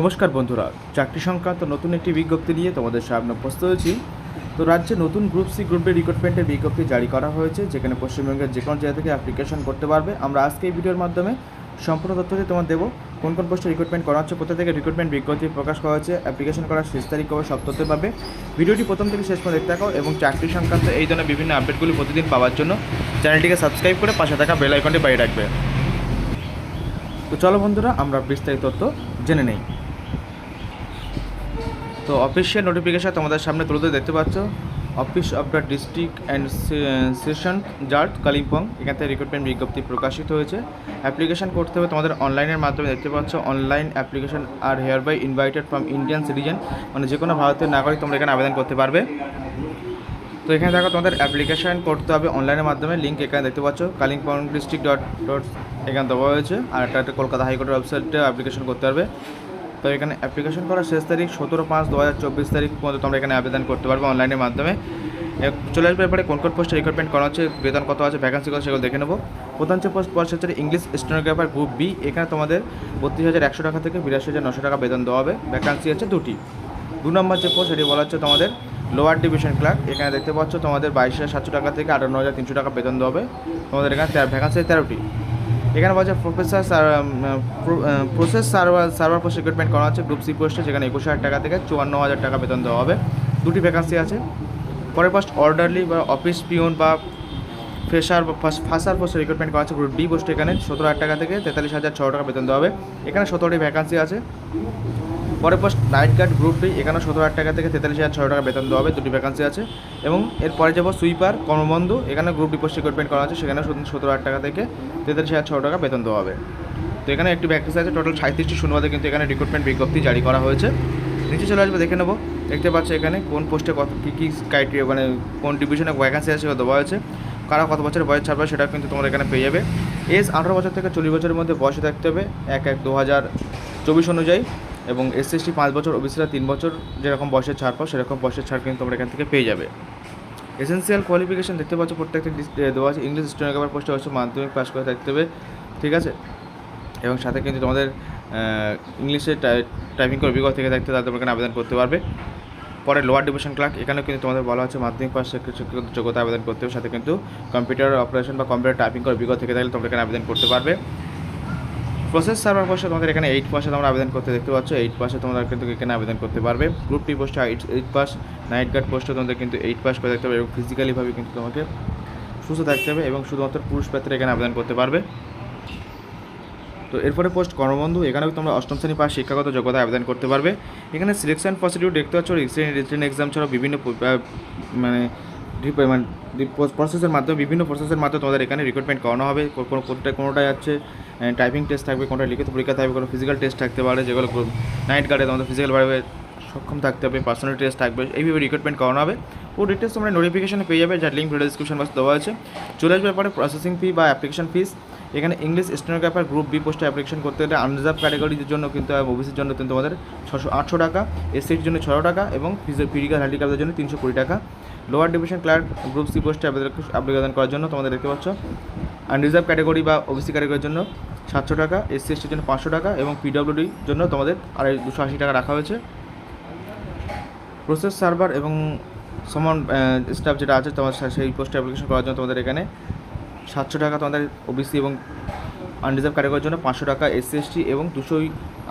নমস্কার বন্ধুরা, চাকরি সংক্রান্ত নতুন একটি বিজ্ঞপ্তি নিয়ে তোমাদের সামনে উপস্থিত হয়েছি। তো রাজ্যে নতুন গ্রুপ সি, গ্রুপ ডি রিক্রুটমেন্টের বিজ্ঞপ্তি জারি করা হয়েছে, যেখানে পশ্চিমবঙ্গের যে কোনো জায়গা থেকে অ্যাপ্লিকেশন করতে পারবে। আমরা আজকে এই ভিডিওর মাধ্যমে সম্পূর্ণ তথ্যটি তোমার দেবো, কোন কোন পোস্টে রিক্রুটমেন্ট করা হচ্ছে, কোথা থেকে রিক্রুটমেন্ট বিজ্ঞপ্তি প্রকাশ করা হয়েছে অ্যাপ্লিকেশন করার শেষ তারিখ কবে, সব তথ্য পাবে। ভিডিওটি প্রথম থেকে শেষ পর্যন্ত দেখতে থাকো এবং চাকরি সংক্রান্ত এই ধরনের বিভিন্ন আপডেটগুলি প্রতিদিন পাওয়ার জন্য চ্যানেলটিকে সাবস্ক্রাইব করে পাশে থাকা বেল আইকনটি বাইরে রাখবে। তো চলো বন্ধুরা, আমরা বিস্তারিত তথ্য জেনে নেই। তো অফিসিয়াল নোটিফিকেশন তোমাদের সামনে তুলে দেখতে পাচ্ছ। Office of the district and session জার্ট Kalimpong এখান থেকে রিক্রুটমেন্ট বিজ্ঞপ্তি প্রকাশিত হয়েছে। অ্যাপ্লিকেশন করতে হবে তোমাদের অনলাইনের মাধ্যমে। দেখতে পাচ্ছ online application are hereby invited from Indian citizen মানে যে কোনো ভারতীয় নাগরিক তোমরা এখানে আবেদন করতে পারবে। তো এখানে দেখো, তোমাদের অ্যাপ্লিকেশন করতে হবে অনলাইনের মাধ্যমে। লিঙ্ক এখানে দেখতে পাচ্ছ কালিম্পং ডিস্ট্রিক্ট ডট ডট এখানে দেওয়া হয়েছে। আর একটা কলকাতা হাইকোর্টের ওয়েবসাইটে অ্যাপ্লিকেশন করতে হবে তো এখানে অ্যাপ্লিকেশন করার শেষ তারিখ সতেরো পাঁচ দু হাজার চব্বিশ তারিখ পর্যন্ত তোমরা এখানে আবেদন করতে পারবে অনলাইনের মাধ্যমে। চলে আসবে এরপরে কোন কোন পোস্টে রিক্রুটমেন্ট করা হচ্ছে বেতন কত আছে ভ্যাকান্সি কত, সেগুলো দেখে নেব। প্রধান যে পোস্ট পোস্ট হচ্ছে ইংলিশ স্টেনোগ্রাফার গ্রুপ বি এখানে তোমাদের বত্রিশ হাজার একশো টাকা থেকে বিরাশি হাজার নশো টাকা বেতন দেওয়া হবে। ভ্যাকান্সি আছে দুটি। দু নম্বর যে পোস্ট সেটি বলা হচ্ছে তোমাদের লোয়ার ডিভিশন ক্লার্ক এখানে দেখতে পাচ্ছ তোমাদের বাইশ হাজার সাতশো টাকা থেকে আটান্ন হাজার তিনশো টাকা বেতন দেওয়া হবে। তোমাদের এখানে ভ্যাকান্সি তেরোটি। এখানে বলছে professor process server server post recruitment করা হচ্ছে গ্রুপ সি পোস্টে যেখানে একুশ হাজার টাকা থেকে চুয়ান্ন হাজার টাকা বেতন দেওয়া হবে। দুটি ভ্যাকান্সি আছে। পরের পোস্ট অর্ডারলি বা অফিস পিওন বা ফ্রেশার বা ফাসার পোস্টে রিক্রুটমেন্ট করা হচ্ছে গ্রুপ ডি পোস্টে এখানে সতেরো হাজার টাকা থেকে তেতাল্লিশ হাজার ছশো টাকা বেতন দেওয়া হবে। এখানে সতেরোটি ভ্যাকান্সি আছে। পরের post night guard group D এখানে সতেরো হাজার টাকা থেকে তেতাল্লিশ হাজার ছশো টাকা বেতন দেওয়া হবে, দুটি ভ্যাকান্সি আছে। এবং এরপরে যাব সুইপার কর্মবন্ধু, এখানে গ্রুপ ডি পোস্ট রিক্রুটমেন্ট করা আছে, সেখানে সতেরো হাজার টাকা থেকে তেতাল্লিশ হাজার ছশো টাকা বেতন দেওয়া হবে। তো এখানে একটি ভ্যাকেন্সি আছে টোটাল সাঁত্রিশটি শূন্যবাদে কিন্তু এখানে রিক্রুটমেন্ট বিজ্ঞপ্তি জারি করা হয়েছে। নিচে চলে আসবে, দেখে নেব, দেখতে পাচ্ছ এখানে কোন পোস্টে কত কী কী ক্রাইটেরিয়া মানে কোন ডিভিশনে ভ্যাকেন্সি আছে সেটা দেওয়া হয়েছে। কারা কত বছর বয়স ছাড়বে সেটা কিন্তু তোমরা এখানে পেয়ে যাবে। এজ আঠারো বছর থেকে চল্লিশ বছরের মধ্যে বয়সে থাকতে হবে, এক এক দু হাজার চব্বিশ অনুযায়ী। এবং এস এসটি পাঁচ বছর, ওবিসিরা তিন বছর যেরকম বয়সের ছাড় পাও, সেরকম বয়সের ছাড় কিন্তু তোমরা এখান থেকে পেয়ে যাবে। এসেন্সিয়াল কোয়ালিফিকেশন দেখতে পাচ্ছ, প্রত্যেকটা দেওয়া আছে। ইংলিশ স্টেনোগ্রাফার পোস্টে হচ্ছে মাধ্যমিক পাস করে থাকতে হবে, ঠিক আছে? এবং সাথে কিন্তু তোমাদের ইংলিশে টাইপিং করে অভিজ্ঞতা থেকে থাকতে তাদের এখানে আবেদন করতে পারবে। পরে লোয়ার ডিভিশন ক্লার্ক এখানে কিন্তু তোমাদের বলা হচ্ছে মাধ্যমিক পাস যোগ্যতা আবেদন করতে হবে। সাথে কিন্তু কম্পিউটার অপারেশন বা কম্পিউটার টাইপিং করে অভিজ্ঞতা থেকে থাকলে তোমরা এখানে আবেদন করতে পারবে। প্রসেস সার্ভার পোস্টে তোমাদের এখানে এইট পাসে তোমরা আবেদন করতে দেখতে পাচ্ছ। এইট পাসে তোমরা কিন্তু এখানে আবেদন করতে পারবে। গ্রুপ টি পোস্টে এইট পাস নাইট গার্ড পোস্টে তোমাদের কিন্তু এইট পাস করে দেখতে হবে এবং ফিজিক্যালিভাবে কিন্তু তোমাকে সুস্থ থাকতে হবে এবং শুধুমাত্র পুরুষ প্রার্থীরা এখানে আবেদন করতে পারবে। তো এরপরে পোস্ট কর্মবন্ধু, এখানেও তোমরা অষ্টম শ্রেণি পাস শিক্ষাগত যোগ্যতা আবেদন করতে পারবে। এখানে সিলেকশন প্রসিডিউর দেখতে পাচ্ছ রিটেন এক্সাম ছাড়াও বিভিন্ন মানে প্রসেসের মাধ্যমে, বিভিন্ন প্রসেসের মাধ্যমে তোমাদের এখানে রিক্রুটমেন্ট করানো হবে। কোনো কোনটা কোনোটা যাচ্ছে টাইপিং টেস্ট থাকবে, কোনোটা লিখিত পরীক্ষা থাকবে, কোনো ফিজিক্যাল টেস্ট থাকতে পারে, যেগুলো নাইট গার্ডে তোমাদের ফিজিক্যালভাবে সক্ষম থাকতে হবে পার্সোনাল টেস্ট থাকবে, এইভাবে রিক্রুটমেন্ট করানো হবে। ও ডিটেলস তোমরা নোটিফিকেশনে পেয়ে যাবে, যার লিঙ্ক ভিডিও ডিসক্রিপশন বক্স দেওয়া আছে। চলে আসবে পরে প্রসেসিং ফি বা অ্যাপ্লিকেশন ফিস এখানে ইংলিশ স্টেনোগ্রাফার গ্রুপ বি পোস্টে অ্যাপ্লিকেশন করতে গেলে আনরিজার্ভ ক্যাটাগরির জন্য কিন্তু ওবিসির জন্য কিন্তু তোমাদের ছশো আটশো টাকা এসসির জন্য ছশো টাকা এবং ফিজিক্যাল হ্যান্ডিক্যাপের জন্য তিনশো কুড়ি টাকা। Lower division clerk group C পোস্টে আবেদন করার জন্য তোমাদের দেখতে পাচ্ছ আনরিজার্ভ ক্যাটাগরি বা ওবিসি ক্যাটাগরির জন্য সাতশো টাকা এসসি এসটির জন্য পাঁচশো টাকা এবং পিডব্লিউডির জন্য তোমাদের আড়াই, দুশো আশি টাকা রাখা হয়েছে। প্রসেস সার্ভার এবং সমান স্টাফ যেটা আছে তোমার সেই পোস্টে অ্যাপ্লিকেশন করার জন্য তোমাদের এখানে সাতশো টাকা তোমাদের ওবিসি এবং আনরিজার্ভ ক্যাটাগরির জন্য পাঁচশো টাকা এসসি এবং দুশো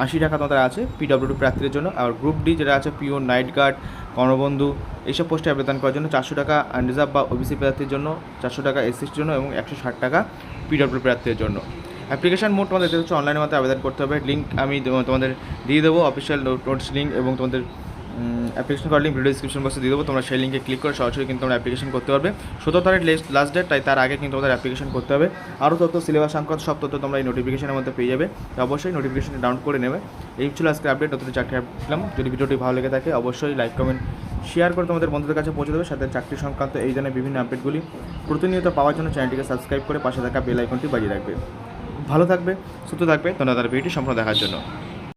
আশি টাকা তোমাদের আছে পিডব্লিউডি প্রার্থীদের জন্য আর গ্রুপ ডি যেটা আছে পিও নাইট গার্ড কর্ণবন্ধু, এইসব পোস্টে আবেদন করার জন্য চারশো টাকা আনরিজার্ভ বা ওবিসি প্রার্থীর জন্য চারশো টাকা এসসির জন্য এবং একশো ষাট টাকা পিডব্লিউ প্রার্থীদের জন্য। অ্যাপ্লিকেশন মোড তোমাদের হচ্ছে অনলাইনের মাধ্যমে আবেদন করতে হবে। লিঙ্ক আমি তোমাদের দিয়ে দেবো অফিসিয়াল নোটস লিঙ্ক এবং তোমাদের অ্যাপ্লিকেশন করার লিঙ্ক ভিডিও ডিসক্রিপশন বক্সে দিয়ে দেবো। তোমরা সেই লিঙ্কে ক্লিক করে সরাসরি কিন্তু তোমরা অ্যাপ্লিকেশন করতে পারবে। সতেরো তারিখ লাস্ট ডেট তাই তার আগে কিন্তু তোমাদের অ্যাপ্লিকেশন করতে হবে। আরও তথ্য সিলেবাস সংক্রান্ত সব তথ্য তোমরা এই নোটিফিকেশনের মধ্যে পেয়ে যাবে। অবশ্যই নোটিফিকেশনটি ডাউনলোড করে নেবে। এই ছিল আজকে আপডেট নতুন চাকরি দিলাম যদি ভিডিওটি ভালো লেগে থাকে, অবশ্যই লাইক কমেন্ট শেয়ার করে তোমাদের বন্ধুদের কাছে পৌঁছে দেবে। সাথে চাকরি সংক্রান্ত এই ধরনের বিভিন্ন আপডেটগুলি প্রতিনিয়ত পাওয়ার জন্য চ্যানেলটিকে সাবস্ক্রাইব করে পাশে থাকা বেল আইকনটি বাজিয়ে রাখবে। ভালো থাকবে, সুস্থ থাকবে। তোমরা তার ভিডিওটি সম্পূর্ণ দেখার জন্য।